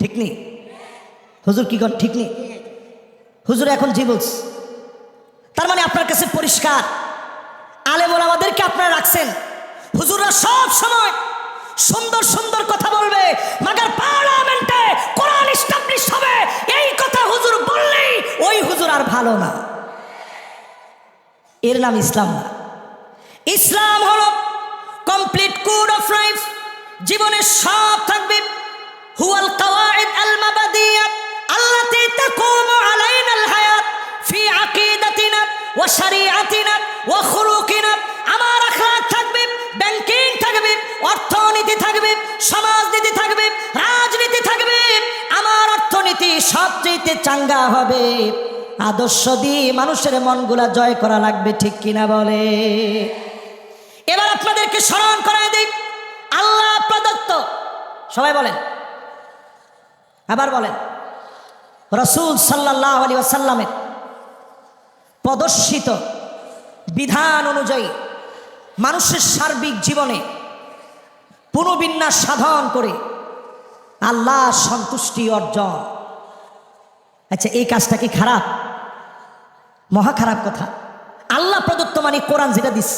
নেই। হুজুর কি কর ঠিক নেই? হুজুর এখন জি বলছে। তার মানে আপনার কাছে পরিষ্কার। আলেমুল আমাদেরকে আপনারা রাখছেন। হুজুররা সব সময় সুন্দর সুন্দর কথা বলবে, মাগার পার্লামেন্টে কোরআন ইস্টাবলিশ হবে। এই কথা হুজুর বললেই ওই হুজুর আর ভালো না। এর নাম ইসলাম না। ইসলাম হলো কমপ্লিট কোড অফ লাইফ। জীবনে সব থাকবে আল্লাতী তাকুমু আলাইনা আল হায়াত, ফি আকিদাতিনা ওয়া শারিআতিনা ওয়া খুলুকিনা। আমার আখলাক থাকবে, ব্যাংকিং থাকবে, অর্থনীতি থাকবে, সমাজনীতি থাকবে, রাজনীতি থাকবে। আমার অর্থনীতি সবচেয়ে চাঙ্গা হবে। আদর্শ দিয়ে মানুষের মনগুলা জয় করা লাগবে, ঠিক কিনা বলে? এবার আপনাদেরকে স্মরণ করায় দিই, আল্লাহ প্রদত্ত, সবাই বলেন আবার বলেন, রসুল সাল্লাহ আলী আসাল্লামের প্রদর্শিত বিধান অনুযায়ী মানুষের সার্বিক জীবনে পুনর্বিন্যাস সাধন করে আল্লাহ সন্তুষ্টি অর্জন। আচ্ছা এই কাজটা কি খারাপ? মহা খারাপ কথা। আল্লাহ প্রদত্ত মানে কোরআন যেটা দিস।